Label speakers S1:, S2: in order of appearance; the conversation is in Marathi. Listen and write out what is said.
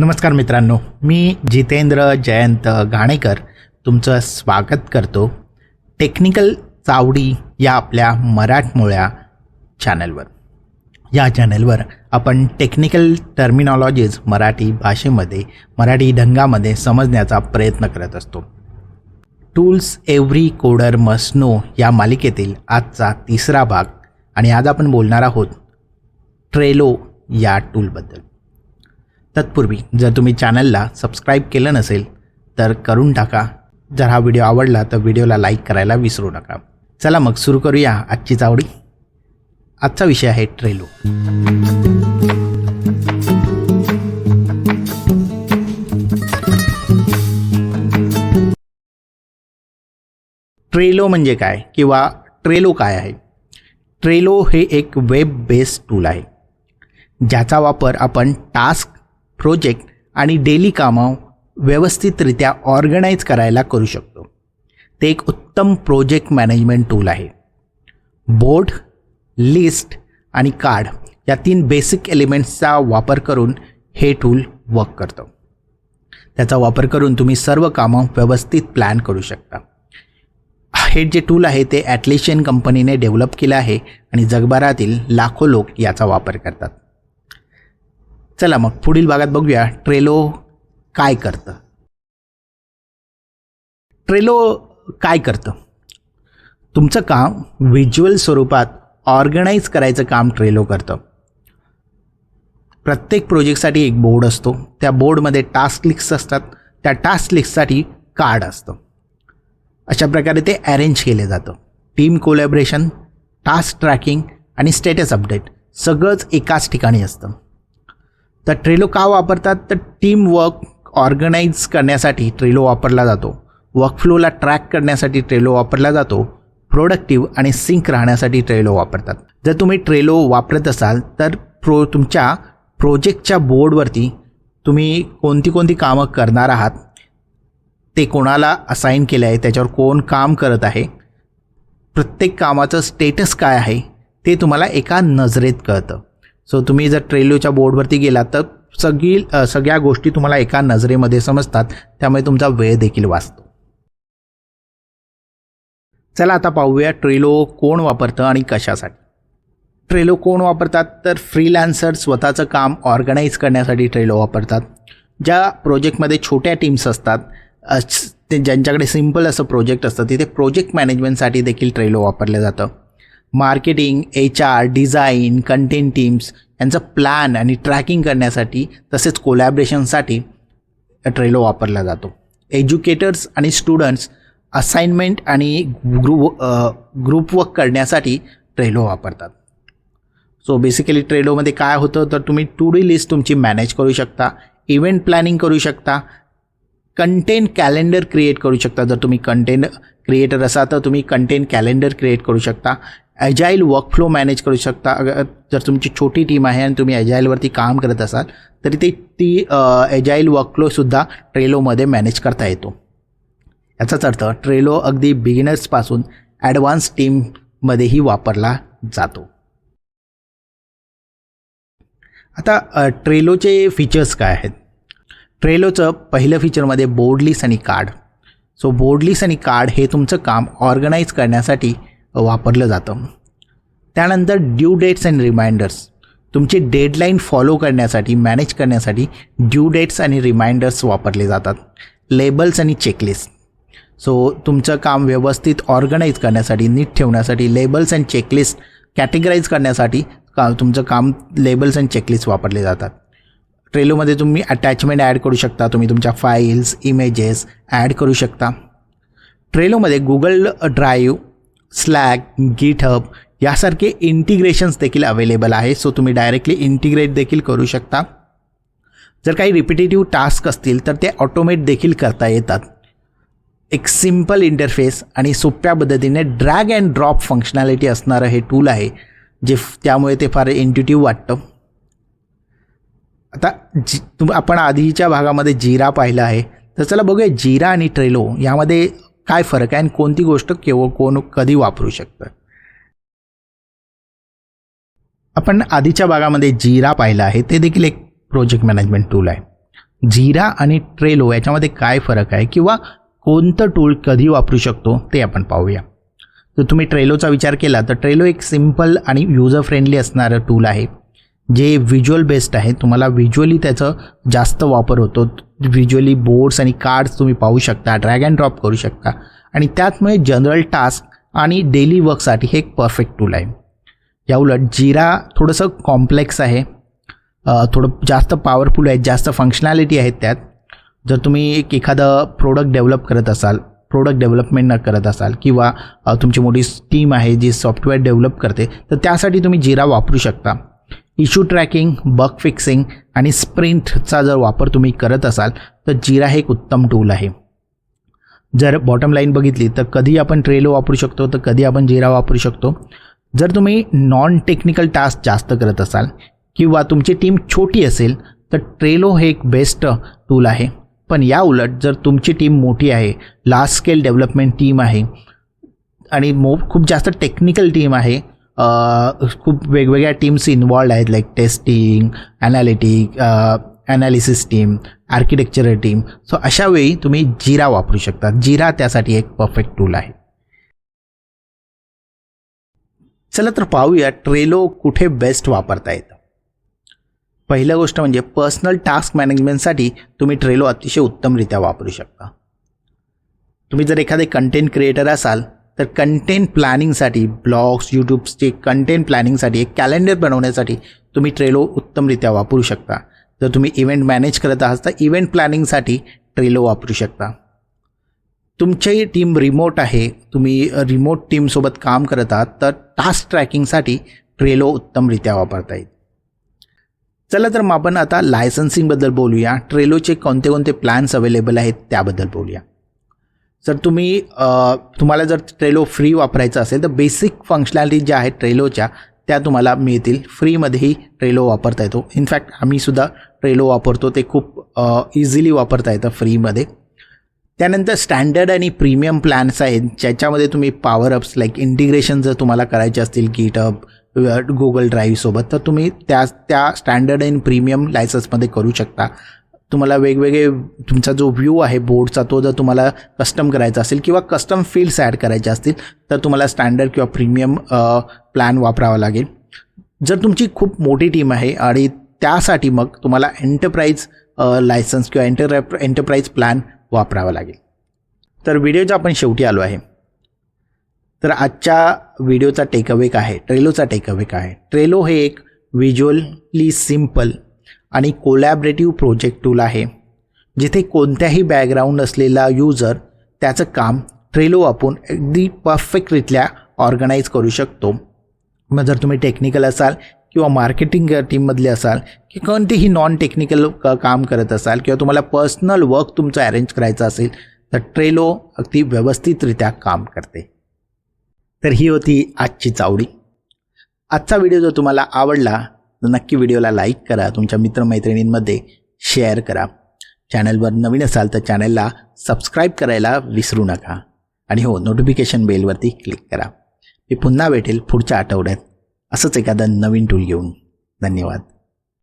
S1: नमस्कार मित्रांनो मी जितेंद्र जयंत घाणेकर तुमचं स्वागत करतो टेक्निकल चावडी या आपल्या मराठमोळ्या चॅनलवर. या चॅनलवर आपण टेक्निकल टर्मिनॉलॉजीज मराठी भाषेमध्ये मराठी ढंगामध्ये समजण्याचा प्रयत्न करत असतो. Tools every coder must know या मालिकेतील आजचा तिसरा भाग आणि आज आपण बोलणार आहोत ट्रेलो या टूलबद्दल. तत्पूर्वी जर तुम्ही चॅनलला सबस्क्राईब केलं नसेल तर करून टाका. जर हा व्हिडिओ आवडला तर व्हिडिओला लाईक करायला विसरू नका. चला मग सुरू करूया आजची चावडी आजचा विषय आहे ट्रेलो. ट्रेलो म्हणजे काय किंवा ट्रेलो काय आहे? ट्रेलो हे एक वेब बेस्ड टूल आहे ज्याचा वापर आपण टास्क प्रोजेक्ट आणि डेली कामं व्यवस्थितरित्या ऑर्गनाईज करायला करू शकतो. ते एक उत्तम प्रोजेक्ट मॅनेजमेंट टूल आहे. बोर्ड लिस्ट आणि कार्ड या तीन बेसिक एलिमेंट्सचा वापर करून हे टूल वर्क करतं. त्याचा वापर करून तुम्ही सर्व कामं व्यवस्थित प्लॅन करू शकता. हे जे टूल आहे ते ॲटलेशियन कंपनीने डेव्हलप केलं आहे आणि जगभरातील लाखो लोक याचा वापर करतात. चला मग पुढील भागात बघूया. ट्रेलो काय करतं? ट्रेलो काय करतं? तुमचं काम व्हिज्युअल स्वरूपात ऑर्गनाईज करायचं काम ट्रेलो करतं. प्रत्येक प्रोजेक्टसाठी एक बोर्ड असतो. त्या बोर्डमध्ये टास्क लिस्ट असतात. त्या टास्क लिस्टसाठी कार्ड असतं. अशा प्रकारे ते अरेंज केले जातं. टीम कोलॅबरेशन टास्क ट्रॅकिंग आणि स्टेटस अपडेट सगळंच एकाच ठिकाणी असतं. तर ट्रेलो का वापरतात? तर टीम वर्क ऑर्गनाईज करण्यासाठी ट्रेलो वापरला जातो. वर्कफ्लोला ट्रॅक करण्यासाठी ट्रेलो वापरला जातो. प्रोडक्टिव्ह आणि सिंक राहण्यासाठी ट्रेलो वापरतात. जर तुम्ही ट्रेलो वापरत असाल तर प्रो तुमच्या प्रोजेक्टच्या बोर्डवरती तुम्ही कोणती कोणती कामं करणार आहात ते कोणाला असाईन केलं आहे त्याच्यावर कोण काम करत आहे प्रत्येक कामाचं स्टेटस काय आहे ते तुम्हाला एका नजरेत कळतं. सो तुम्ही जर ट्रेलोच्या बोर्डवरती गेलात तर सगळी सगळ्या गोष्टी तुम्हाला एका नजरेमध्ये समजतात. त्यामुळे तुमचा वेळ देखील वाचतो. चला आता पाहूया ट्रेलो कोण वापरतं आणि कशासाठी. ट्रेलो कोण वापरतात? तर फ्रीलान्सर स्वतःचं काम ऑर्गनाईज करण्यासाठी ट्रेलो वापरतात. ज्या प्रोजेक्टमध्ये छोट्या टीम्स असतात ते ज्यांच्याकडे सिंपल असं प्रोजेक्ट असतं तिथे प्रोजेक्ट मॅनेजमेंटसाठी देखील ट्रेलो वापरलं जातं. Marketing H R design content teams यांचं प्लॅन आणि ट्रॅकिंग करण्यासाठी तसेच कोलॅबरेशनसाठी ट्रेलो वापरला जातो. एज्युकेटर्स आणि स्टुडंट्स असाइनमेंट आणि ग्रुप ग्रुप वर्क करण्यासाठी ट्रेलो वापरतात. सो बेसिकली ट्रेलोमध्ये काय होतं तर तुम्ही टू डी लिस्ट तुमची मॅनेज करू शकता इव्हेंट प्लॅनिंग करू शकता कंटेंट कॅलेंडर क्रिएट करू शकता. जर तुम्ही कंटेंट क्रिएटर असाल तर तुम्ही कंटेंट कॅलेंडर क्रिएट करू शकता. ॲजाईल वर्कफ्लो मॅनेज करू शकता. अगर जर तुमची छोटी टीम आहे आणि तुम्ही ॲजाईलवरती काम करत असाल तरी ते ती ॲजाईल वर्कफ्लोसुद्धा ट्रेलोमध्ये मॅनेज करता येतो. याचाच अर्थ ट्रेलो अगदी बिगिनर्सपासून ॲडव्हान्स टीममध्येही वापरला जातो. आता ट्रेलोचे फीचर्स काय आहेत? ट्रेलोचं पहिलं फीचरमध्ये बोर्डलिस आणि कार्ड सो बोर्डलिस आणि कार्ड हे तुमचं काम ऑर्गनाईज करण्यासाठी वापरलं जातं. त्यानंतर ड्यू डेट्स अँड रिमाइंडर्स तुमची डेडलाईन फॉलो करण्यासाठी मॅनेज करण्यासाठी ड्यू डेट्स आणि रिमाइंडर्स वापरले जातात. लेबल्स आणि चेकलिस्ट सो तुमचं काम व्यवस्थित ऑर्गनाईज करण्यासाठी नीट ठेवण्यासाठी लेबल्स अँड चेकलिस्ट कॅटेगराईज करण्यासाठी का तुमचं काम लेबल्स अँड चेकलिस्ट वापरले जातात. ट्रेलोमध्ये तुम्ही अटॅचमेंट ॲड करू शकता तुम्ही तुमच्या फाईल्स इमेजेस ॲड करू शकता. ट्रेलोमध्ये गुगल ड्राईव्ह स्लॅग गिटहब यासारखे इंटिग्रेशन्स देखील अवेलेबल आहे. सो तुम्ही डायरेक्टली इंटिग्रेट देखील करू शकता. जर काही रिपिटेटिव्ह टास्क असतील तर ते ऑटोमेट देखील करता येतात. एक सिंपल इंटरफेस आणि सोप्या पद्धतीने ड्रॅग अँड ड्रॉप फंक्शनॅलिटी असणारं हे टूल आहे जे त्यामुळे ते फार इंट्युटिव्ह वाटतं. आता जी तुम आपण आधीच्या भागामध्ये जिरा पाहिलं आहे. तर चला बघूया जिरा आणि ट्रेलो. यामध्ये काय फरक आहे आणि कोणती गोष्ट केवळ कोण कधी वापरू शकतं? आपण आधीच्या भागामध्ये जिरा पाहिलं आहे. ते देखील एक प्रोजेक्ट मॅनेजमेंट टूल आहे. जिरा आणि ट्रेलो याच्यामध्ये काय फरक आहे किंवा कोणतं टूल कधी वापरू शकतो ते आपण पाहूया. जर तुम्ही ट्रेलोचा विचार केला तर ट्रेलो एक सिंपल आणि युजर फ्रेंडली असणारं टूल आहे. जे व्हिज्युअल बेस्ड आहे तुम्हाला व्हिज्युअली त्याचं जास्त वापर होतो. व्हिज्युअली बोर्ड्स आणि कार्ड्स तुम्ही पाहू शकता ड्रॅग अँड ड्रॉप करू शकता. आणि त्याचमुळे जनरल टास्क आणि डेली वर्कसाठी हे एक परफेक्ट टूल आहे. या उलट जिरा थोडंसं कॉम्प्लेक्स आहे. थोडं जास्त पॉवरफुल आहे जास्त फंक्शनॅलिटी आहेत त्यात. जर तुम्ही एक एखादं प्रोडक्ट डेव्हलप करत असाल प्रोडक्ट डेव्हलपमेंट न करत असाल किंवा तुमची मोठी टीम आहे जी सॉफ्टवेअर डेव्हलप करते तर त्यासाठी तुम्ही जिरा वापरू शकता. इश्यू ट्रॅकिंग बग फिक्सिंग आणि स्प्रिंटचा जर वापर तुम्ही करत असाल तर जिरा हे एक उत्तम टूल आहे. जर बॉटम लाईन बघितली तर कधी आपण ट्रेलो वापरू शकतो तर कधी आपण जिरा वापरू शकतो. जर तुम्ही नॉन टेक्निकल टास्क जास्त करत असाल किंवा तुमची टीम छोटी असेल तर ट्रेलो हे एक बेस्ट टूल आहे. पण या उलट जर तुमची टीम मोठी आहे लार्ज स्केल डेव्हलपमेंट टीम आहे आणि मो खूप जास्त टेक्निकल टीम आहे खूप वेगवेगळ्या टीम्स इन्वॉल्ड आहेत like testing analytic analysis team architectural team so अशा वेळी तुम्ही जिरा वापरू शकता. जिरा त्यासाठी एक परफेक्ट टूल आहे. चला तर पाहूया ट्रेलो कुठे बेस्ट वापरता येतं. पहिलं गोष्ट म्हणजे पर्सनल टास्क मॅनेजमेंटसाठी तुम्ही ट्रेलो अतिशय उत्तमरित्या वापरू शकता. तुम्ही जर एखादे कंटेंट क्रिएटर असाल तर कंटेंट प्लॅनिंगसाठी ब्लॉग्स यूट्यूब्सचे कंटेंट प्लॅनिंगसाठी एक कॅलेंडर बनवण्यासाठी तुम्ही ट्रेलो उत्तमरित्या वापरू शकता. जर तुम्ही इव्हेंट मॅनेज करत आहात तर इव्हेंट प्लॅनिंगसाठी ट्रेलो वापरू शकता. तुमची टीम रिमोट आहे तुम्ही रिमोट टीमसोबत काम करत आहात तर टास्क ट्रॅकिंगसाठी ट्रेलो उत्तमरित्या वापरता येईल. चला तर मग आपण आता लायसन्सिंगबद्दल बोलूया. ट्रेलोचे कोणते कोणते प्लॅन्स अवेलेबल आहेत त्याबद्दल बोलूया. जर तुम्ही तुम्हाला जर ट्रेलो फ्री वापरायचं असेल तर बेसिक फंक्शनॅलिटी ज्या आहेत ट्रेलोच्या त्या तुम्हाला मिळतील. फ्रीमध्येही ट्रेलो वापरता येतो. इनफॅक्ट आम्हीसुद्धा ट्रेलो वापरतो. ते खूप इझिली वापरता येतं फ्रीमध्ये त्यानंतर स्टँडर्ड आणि प्रीमियम प्लॅन्स आहेत. ज्याच्यामध्ये तुम्ही पॉवर अप्स लाईक इंटिग्रेशन जर तुम्हाला करायचे असतील गिटअप गुगल ड्राईव्हसोबत तर तुम्ही त्या त्या स्टँडर्ड अँड प्रीमियम लायसन्समध्ये करू शकता. तुम्हाला वेगवेगळे तुमचा जो व्ह्यू आहे बोर्डचा तो जर तुम्हाला कस्टम करायचा असेल किंवा कस्टम फील्ड्स ॲड करायचे असतील तर तुम्हाला स्टँडर्ड किंवा प्रीमियम प्लॅन वापरावा लागेल. जर तुमची खूप मोठी टीम आहे आणि त्यासाठी मग तुम्हाला एंटरप्राईज लायसन्स किंवा एंटर एंटरप्राईज प्लॅन वापरावा लागेल. तर व्हिडिओच्या आपण शेवटी आलो आहे. तर आजच्या व्हिडिओचा टेकअवे काय आहे? ट्रेलोचा टेकअवे काय आहे? ट्रेलो हे एक व्हिज्युअली सिंपल आणि कोलॅबरेटिव्ह प्रोजेक्ट टूल आहे. जिथे कोणत्याही बॅकग्राऊंड असलेला युजर त्याचं काम ट्रेलो वापरून अगदी परफेक्टरित्या ऑर्गनाईज करू शकतो. मग जर तुम्ही टेक्निकल असाल किंवा मार्केटिंग टीममधले असाल की कोणतेही नॉन टेक्निकल क काम करत असाल किंवा तुम्हाला पर्सनल वर्क तुमचं अरेंज करायचं असेल तर ट्रेलो अगदी व्यवस्थितरित्या काम करते. तर ही होती आजची चावडी. आजचा व्हिडिओ जर तुम्हाला आवडला तर नक्की व्हिडिओला लाईक करा तुमच्या मित्रमैत्रिणींमध्ये शेअर करा. चॅनलवर नवीन असाल तर चॅनलला सबस्क्राईब करायला विसरू नका. आणि हो नोटिफिकेशन बेलवरती क्लिक करा. मी पुन्हा भेटेल पुढच्या आठवड्यात. असंच एखादं नवीन टूल घेऊन. धन्यवाद.